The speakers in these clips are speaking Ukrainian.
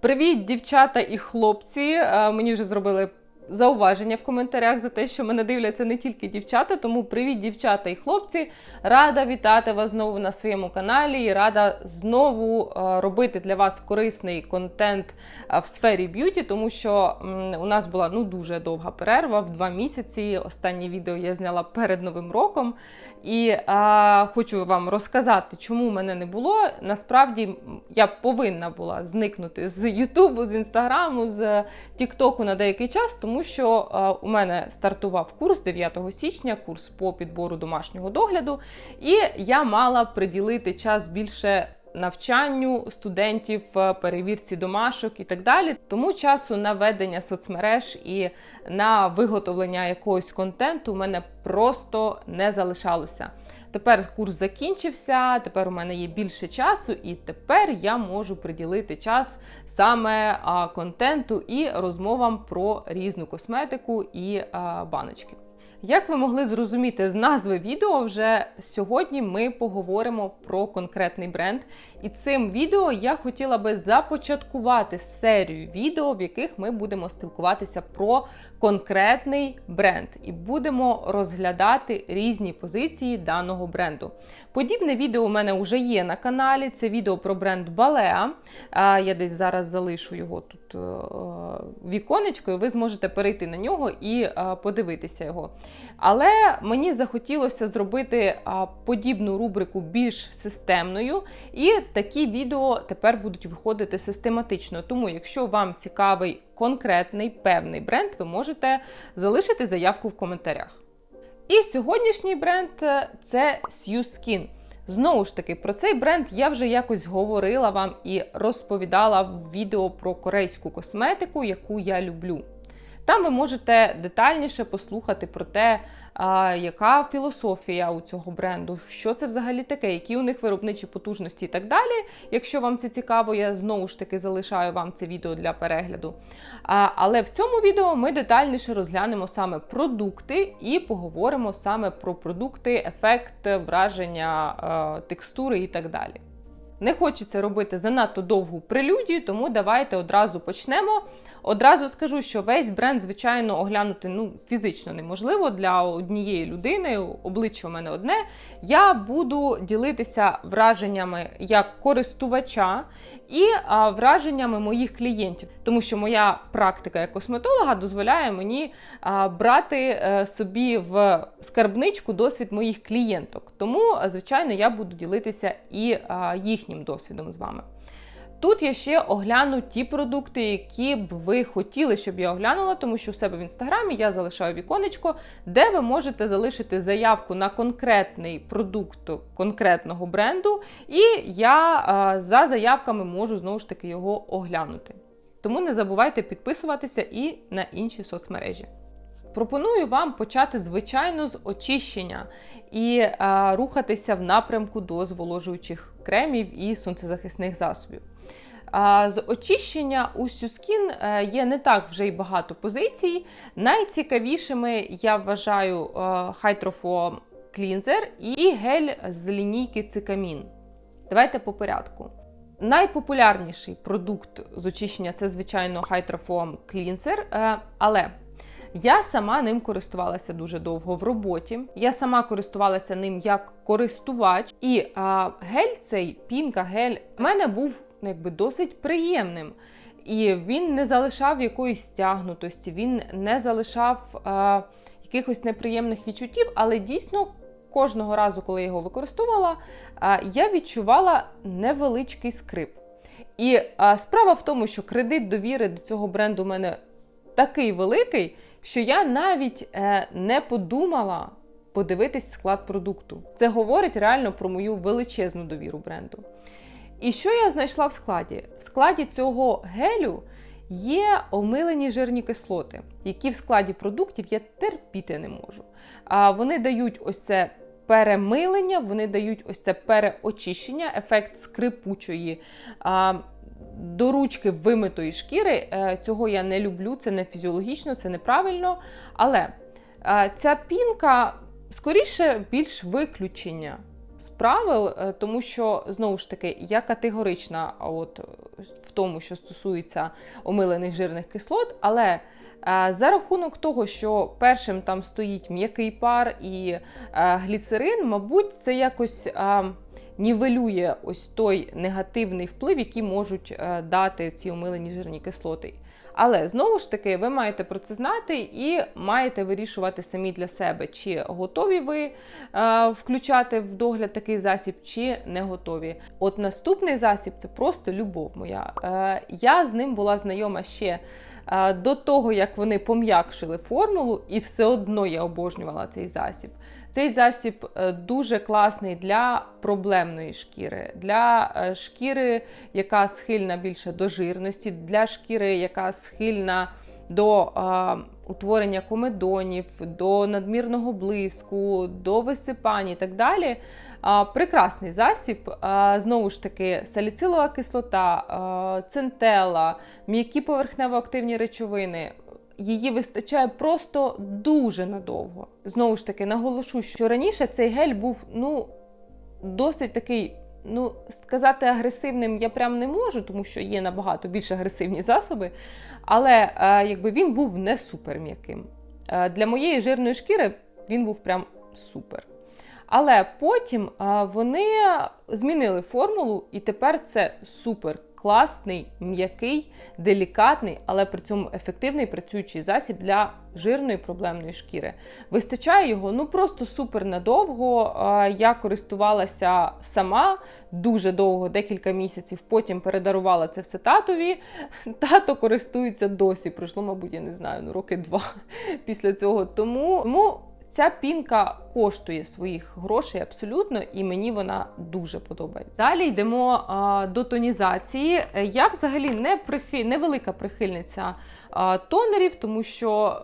Привіт, дівчата і хлопці! Е, Мені вже зробили зауваження в коментарях за те, що мене дивляться не тільки дівчата. Тому привіт, дівчата і хлопці! Рада вітати вас знову на своєму каналі і рада знову е, робити для вас корисний контент е, в сфері б'юті, тому що у нас була ну дуже довга перерва в два місяці. Останнє відео я зняла перед новим роком. І а, хочу вам розказати, чому мене не було. Насправді я повинна була зникнути з Ютубу, з Інстаграму, з Тіктоку на деякий час, тому що а, у мене стартував курс 9 січня, курс по підбору домашнього догляду, і я мала приділити час більше. Навчанню студентів, е, перевірці домашок і так далі. Тому часу на ведення соцмереж і на виготовлення якогось контенту у мене просто не залишалося. Тепер курс закінчився, тепер у мене є більше часу, і тепер я можу приділити час саме контенту і розмовам про різну косметику і баночки. Як ви могли зрозуміти з назви відео, вже сьогодні ми поговоримо про конкретний бренд. І цим відео я хотіла би започаткувати серію відео, в яких ми будемо спілкуватися про конкретний бренд і будемо розглядати різні позиції даного бренду. Подібне відео у мене вже є на каналі. Це відео про бренд Balea. Я десь зараз залишу його тут е, віконечко, і ви зможете перейти на нього і е, подивитися його. Але мені захотілося зробити подібну рубрику більш системною, і такі відео тепер будуть виходити систематично. Тому, якщо вам цікавий конкретний певний бренд, ви можете залишити заявку в коментарях. І сьогоднішній бренд е, це SUSKIN. Знову ж таки, про цей бренд я вже якось говорила вам і розповідала в відео про корейську косметику, яку я люблю. Там ви можете детальніше послухати про те, яка філософія у цього бренду, що це взагалі таке, які у них виробничі потужності і так далі. Якщо вам це цікаво, я знову ж таки залишаю вам це відео для перегляду. Але в цьому відео ми детальніше розглянемо саме продукти і поговоримо саме про продукти, ефект, враження, текстури і так далі. Не хочеться робити занадто довгу прелюдію, тому давайте одразу почнемо. Одразу скажу, що весь бренд, звичайно, оглянути ну, фізично неможливо для однієї людини, обличчя у мене одне. Я буду ділитися враженнями як користувача і а, враженнями моїх клієнтів, тому що моя практика як косметолога дозволяє мені а, брати а, е, собі в скарбничку досвід моїх клієнток. Тому, звичайно, я буду ділитися і а, їхнім досвідом з вами. Тут я ще огляну ті продукти, які б ви хотіли, щоб я оглянула, тому що в себе в інстаграмі я залишаю віконечко, де ви можете залишити заявку на конкретний продукт конкретного бренду, і я за заявками можу знову ж таки його оглянути. Тому не забувайте підписуватися і на інші соцмережі. Пропоную вам почати, звичайно, з очищення і а, рухатися в напрямку до зволожуючих кремів і сонцезахисних засобів. З очищення у Сюскін е, є не так вже й багато позицій. Найцікавішими я вважаю Hydrofoam е, Cleanser і гель з лінійки Цикамін. Давайте по порядку. Найпопулярніший продукт з очищення це, звичайно, Cleanser, е, але я сама ним користувалася дуже довго в роботі. Я сама користувалася ним як користувач, і а, гель цей пінка гель в мене був ну, якби досить приємним. І він не залишав якоїсь стягнутості, він не залишав а, якихось неприємних відчуттів, але дійсно кожного разу, коли я його використовувала, я відчувала невеличкий скрип. І справа в тому, що кредит довіри до цього бренду у мене такий великий, що я навіть е, не подумала подивитись склад продукту. Це говорить реально про мою величезну довіру бренду. І що я знайшла в складі? В складі цього гелю є омилені жирні кислоти, які в складі продуктів я терпіти не можу. А вони дають ось це перемилення, вони дають ось це переочищення, ефект скрипучої. А, до ручки вимитої шкіри. Е, цього я не люблю, це не фізіологічно, це неправильно. Але е, ця пінка скоріше більш виключення з правил, е, тому що знову ж таки я категорична от, в тому, що стосується омилених жирних кислот, але за рахунок того, що першим там стоїть м'який пар і гліцерин, мабуть, це якось нівелює ось той негативний вплив, який можуть е, дати ці омилені жирні кислоти. Але знову ж таки, ви маєте про це знати і маєте вирішувати самі для себе, чи готові ви е, включати в догляд такий засіб, чи не готові. От наступний засіб це просто любов моя. Е, я з ним була знайома ще. е, До того, як вони пом'якшили формулу, і все одно я обожнювала цей засіб. Цей засіб е, дуже класний для проблемної шкіри, для е, шкіри, яка схильна більше до жирності, для шкіри, яка схильна до е, утворення комедонів, до надмірного блиску, до висипань і так далі. А, Прекрасний засіб. А, Знову ж таки, саліцилова кислота, а, центела, м'які поверхнево-активні речовини. Її вистачає просто дуже надовго. Знову ж таки, наголошу, що раніше цей гель був ну, досить такий, ну, сказати агресивним я прям не можу, тому що є набагато більш агресивні засоби. Але е, якби він був не супер м'яким. Е, для моєї жирної шкіри він був прям супер. Але потім а, вони змінили формулу, і тепер це супер класний, м'який, делікатний, але при цьому ефективний працюючий засіб для жирної проблемної шкіри. Вистачає його ну просто супер надовго. Я користувалася сама дуже довго, декілька місяців. Потім передарувала це все татові. Тато користується досі. Пройшло, мабуть, я не знаю, ну роки два після цього. Тому. тому Ця пінка коштує своїх грошей абсолютно, і мені вона дуже подобається. Далі йдемо а, до тонізації. Я взагалі не прихи... невелика прихильниця а, тонерів, тому що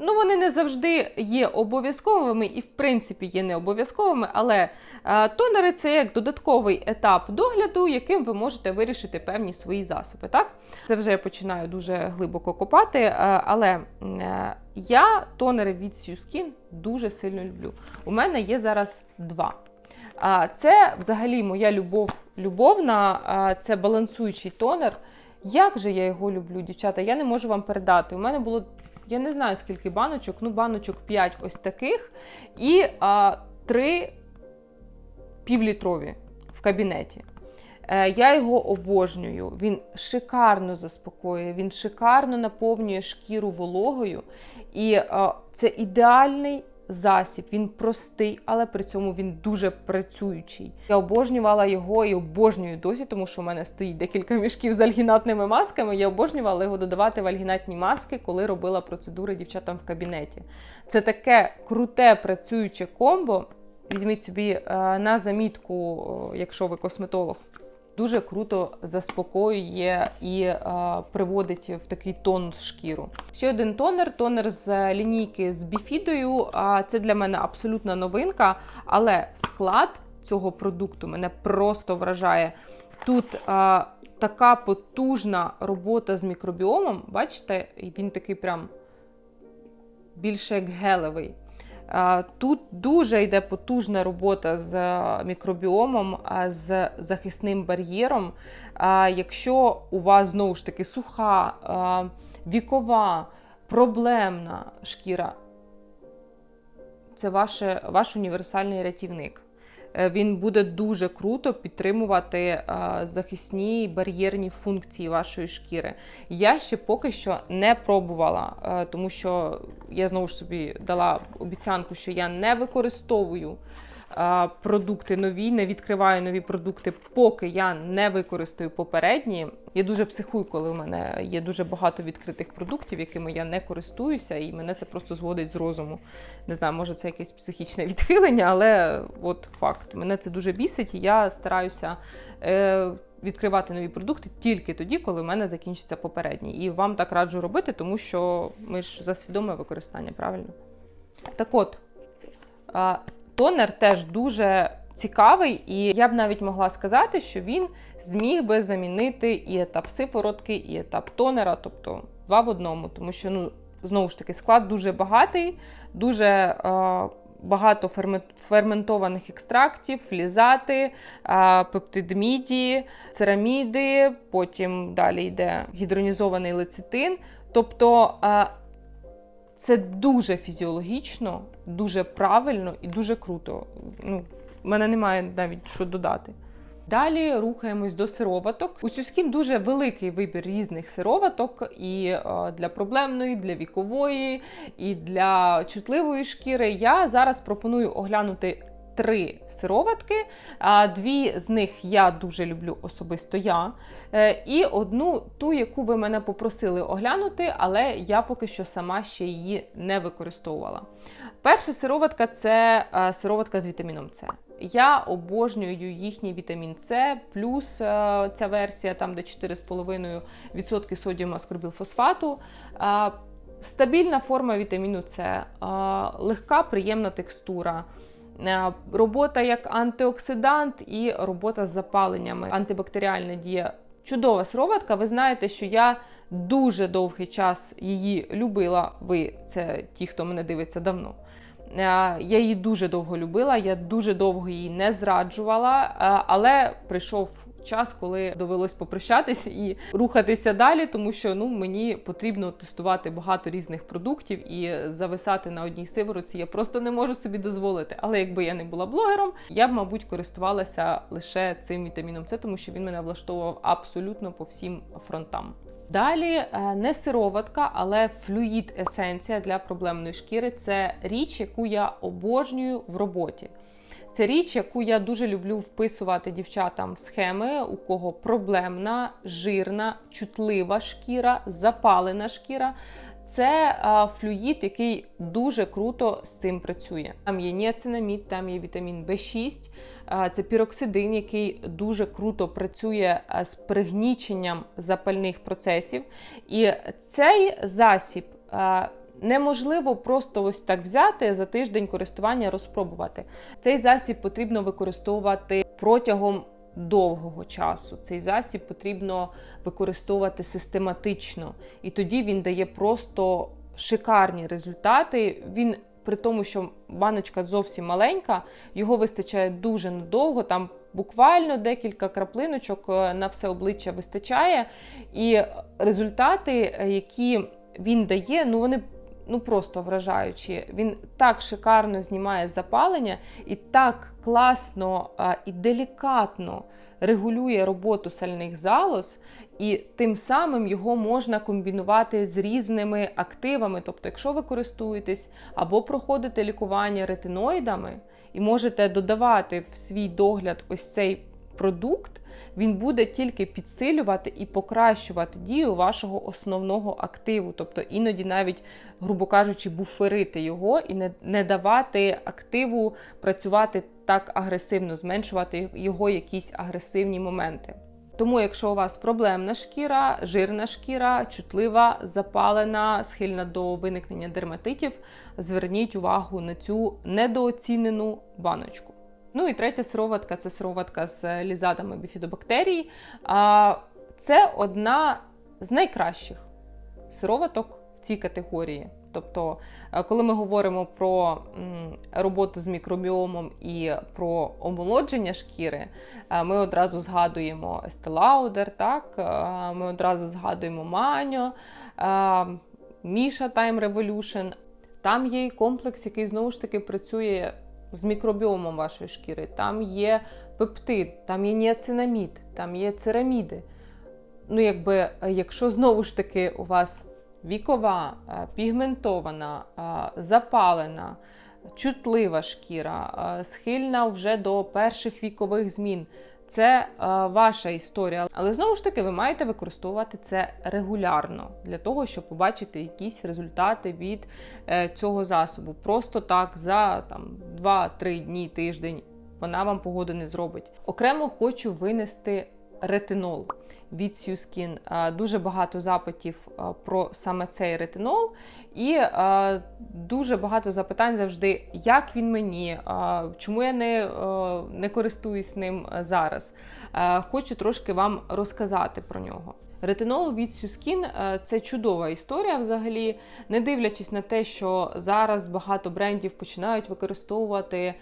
ну, вони не завжди є обов'язковими і, в принципі, є не обов'язковими, але а, тонери це як додатковий етап догляду, яким ви можете вирішити певні свої засоби. Так? Це вже я починаю дуже глибоко копати, а, але. А, я тонери від Skin дуже сильно люблю. У мене є зараз два. Це взагалі моя любов любовна, це балансуючий тонер. Як же я його люблю, дівчата? Я не можу вам передати. У мене було, я не знаю скільки баночок, ну баночок 5 ось таких, і а, 3 півлітрові в кабінеті. Е, я його обожнюю. Він шикарно заспокоює, він шикарно наповнює шкіру вологою. І це ідеальний засіб. Він простий, але при цьому він дуже працюючий. Я обожнювала його і обожнюю досі, тому що в мене стоїть декілька мішків з альгінатними масками. Я обожнювала його додавати в альгінатні маски, коли робила процедури дівчатам в кабінеті. Це таке круте працююче комбо. Візьміть собі е, на замітку, якщо ви косметолог дуже круто заспокоює і е, приводить в такий тон шкіру. Ще один тонер тонер з лінійки з біфідою. Це для мене абсолютна новинка, але склад цього продукту мене просто вражає. Тут е, така потужна робота з мікробіомом, бачите, він такий прям більше як гелевий. Тут дуже йде потужна робота з мікробіомом, з захисним бар'єром. Якщо у вас знову ж таки суха, вікова, проблемна шкіра, це ваш, ваш універсальний рятівник. Е, він буде дуже круто підтримувати е, захисні бар'єрні функції вашої шкіри. Я ще поки що не пробувала, е, тому що я знову ж собі дала обіцянку, що я не використовую продукти нові, не відкриваю нові продукти, поки я не використаю попередні. Я дуже психую, коли в мене є дуже багато відкритих продуктів, якими я не користуюся, і мене це просто зводить з розуму. Не знаю, може це якесь психічне відхилення, але от факт. Мене це дуже бісить, і я стараюся. Е, Відкривати нові продукти тільки тоді, коли в мене закінчиться попередній. І вам так раджу робити, тому що ми ж за свідоме використання, правильно? Так от, Тонер теж дуже цікавий, і я б навіть могла сказати, що він зміг би замінити і етап сиворотки, і етап тонера, тобто два в одному, тому що, ну, знову ж таки, склад дуже багатий, дуже е, багато ферментованих екстрактів, флізати, пептидміді, цераміди, потім далі йде гідронізований лецитин. Тобто а, це дуже фізіологічно, дуже правильно і дуже круто. Ну, в мене немає навіть що додати. Далі рухаємось до сироваток. У Сюськін дуже великий вибір різних сироваток і е, для проблемної, для вікової, і для чутливої шкіри. Я зараз пропоную оглянути три сироватки. Дві з них я дуже люблю особисто я. Е, І одну ту, яку ви мене попросили оглянути, але я поки що сама ще її не використовувала. Перша сироватка це е, сироватка з вітаміном С. Я обожнюю їхній вітамін С, плюс е, ця версія, там де 4,5% содіуму аскорбілфосфату. Стабільна форма вітаміну С, легка, приємна текстура. Е, Робота як антиоксидант і робота з запаленнями, антибактеріальна дія. Чудова сироватка. Ви знаєте, що я дуже довгий час її любила. Ви це ті, хто мене дивиться давно. Е, Я її дуже довго любила, я дуже довго її не зраджувала, е, але прийшов час, коли довелось попрощатись і рухатися далі, тому що ну мені потрібно тестувати багато різних продуктів і зависати на одній сивороці я просто не можу собі дозволити. Але якби я не була блогером, я б, мабуть, користувалася лише цим вітаміном С, тому що він мене влаштовував абсолютно по всім фронтам. Далі е, не сироватка, але флюїд есенція для проблемної шкіри це річ, яку я обожнюю в роботі. Це річ, яку я дуже люблю вписувати дівчатам в схеми, у кого проблемна, жирна, чутлива шкіра, запалена шкіра. Це а, флюїд, який дуже круто з цим працює. Там є ніацинамід, там є вітамін В6, а, це піроксидин, який дуже круто працює з пригніченням запальних процесів. І цей засіб. Неможливо просто ось так взяти за тиждень користування, розпробувати. Цей засіб потрібно використовувати протягом довгого часу. Цей засіб потрібно використовувати систематично, і тоді він дає просто шикарні результати. Він при тому, що баночка зовсім маленька, його вистачає дуже надовго. Там буквально декілька краплиночок е, на все обличчя вистачає. І результати, е, які він дає, ну вони ну просто вражаючі. Він так шикарно знімає запалення і так класно і делікатно регулює роботу сальних залоз, і тим самим його можна комбінувати з різними активами. Тобто, якщо ви користуєтесь або проходите лікування ретиноїдами і можете додавати в свій догляд ось цей продукт. Він буде тільки підсилювати і покращувати дію вашого основного активу, тобто іноді навіть, грубо кажучи, буферити його і не, не давати активу працювати так агресивно, зменшувати його якісь агресивні моменти. Тому, якщо у вас проблемна шкіра, жирна шкіра, чутлива, запалена, схильна до виникнення дерматитів, зверніть увагу на цю недооцінену баночку. Ну і третя сироватка це сироватка з лізатами біфідобактерій. Це одна з найкращих сироваток в цій категорії. Тобто, коли ми говоримо про роботу з мікробіомом і про омолодження шкіри, ми одразу згадуємо Estee так? ми одразу згадуємо Маньо, Міша Time Revolution. Там є і комплекс, який знову ж таки працює з мікробіомом вашої шкіри. Там є пептид, там є ніацинамід, там є цераміди. Ну, якби, якщо знову ж таки у вас вікова, пігментована, запалена, чутлива шкіра, схильна вже до перших вікових змін. Це е, ваша історія, але знову ж таки, ви маєте використовувати це регулярно для того, щоб побачити якісь результати від е, цього засобу. Просто так за там 2-3 дні, тиждень вона вам погоди не зробить. Окремо хочу винести ретинол від Сюскін. Дуже багато запитів про саме цей ретинол, і дуже багато запитань завжди, як він мені, чому я не, не користуюсь ним зараз. Хочу трошки вам розказати про нього. Ретинол від Сюскін це чудова історія взагалі, не дивлячись на те, що зараз багато брендів починають використовувати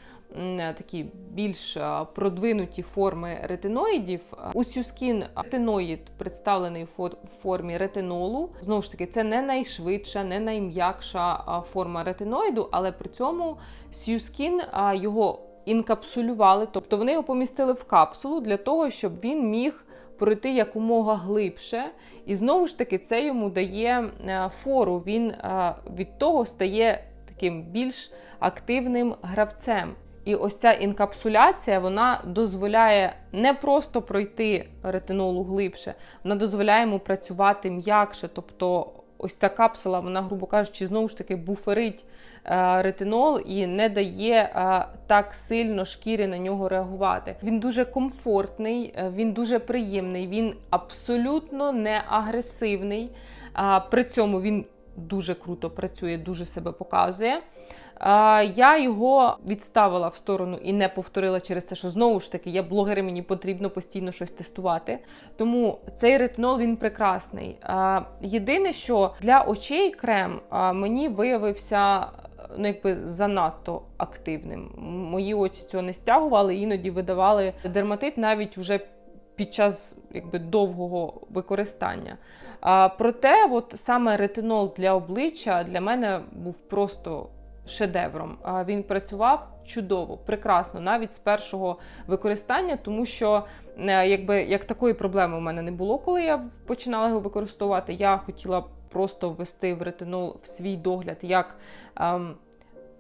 такі більш продвинуті форми ретиноїдів. У Сюскін ретиноїд представлений в формі ретинолу. Знову ж таки, це не найшвидша, не найм'якша форма ретиноїду, але при цьому Сюскін його інкапсулювали, тобто вони його помістили в капсулу для того, щоб він міг пройти якомога глибше. І знову ж таки, це йому дає е, фору. Він е, від того стає таким більш активним гравцем. І ось ця інкапсуляція вона дозволяє не просто пройти ретинолу глибше, вона дозволяє йому працювати м'якше. Тобто, ось ця капсула, вона, грубо кажучи, знову ж таки буферить е, ретинол і не дає е, так сильно шкірі на нього реагувати. Він дуже комфортний, е, він дуже приємний, він абсолютно не агресивний. При цьому він дуже круто працює, дуже себе показує. Я його відставила в сторону і не повторила через те, що знову ж таки я блогер, і мені потрібно постійно щось тестувати. Тому цей ретинол він прекрасний. Єдине, що для очей крем мені виявився ну, якби занадто активним. Мої очі цього не стягували, іноді видавали дерматит навіть вже під час якби довгого використання. А, проте, от саме ретинол для обличчя для мене був просто шедевром. Він працював чудово, прекрасно, навіть з першого використання, тому що е, якби як такої проблеми у мене не було, коли я починала його використовувати. Я хотіла просто ввести в ретинол в свій догляд як ем,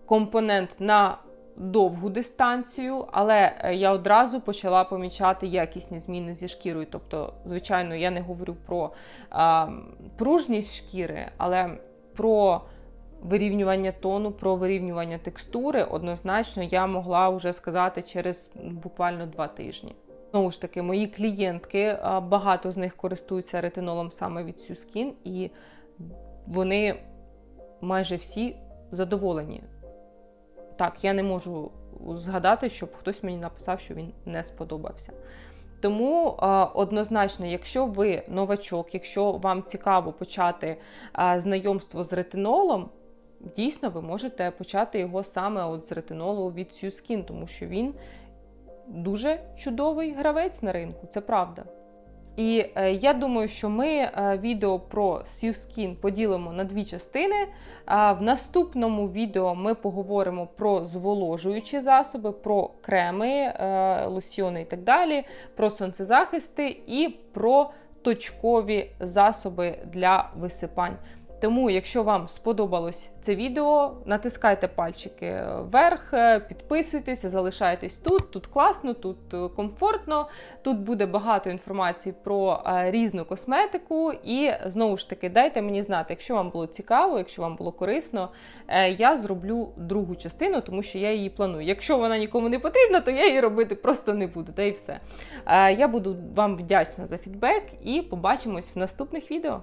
компонент на довгу дистанцію, але е, я одразу почала помічати якісні зміни зі шкірою. Тобто, звичайно, я не говорю про а, пружність шкіри, але про вирівнювання тону, про вирівнювання текстури однозначно я могла вже сказати через буквально два тижні. Знову ж таки, мої клієнтки, багато з них користуються ретинолом саме від Сюскін, і вони майже всі задоволені. Так, я не можу згадати, щоб хтось мені написав, що він не сподобався. Тому е, однозначно, якщо ви новачок, якщо вам цікаво почати е, знайомство з ретинолом, дійсно ви можете почати його саме от з ретинолу від Сюскін, тому що він дуже чудовий гравець на ринку, це правда. І е, я думаю, що ми е, відео про Skin поділимо на дві частини. А в наступному відео ми поговоримо про зволожуючі засоби, про креми, е, лосьйони і так далі, про сонцезахисти і про точкові засоби для висипань. Тому, якщо вам сподобалось це відео, натискайте пальчики вверх, е, підписуйтесь, залишайтесь тут. Тут класно, тут е, комфортно. Тут буде багато інформації про е, різну косметику. І знову ж таки, дайте мені знати, якщо вам було цікаво, якщо вам було корисно, я зроблю другу частину, тому що я її планую. Якщо вона нікому не потрібна, то я її робити просто не буду. Та й все. Я буду вам вдячна за фідбек і побачимось в наступних відео.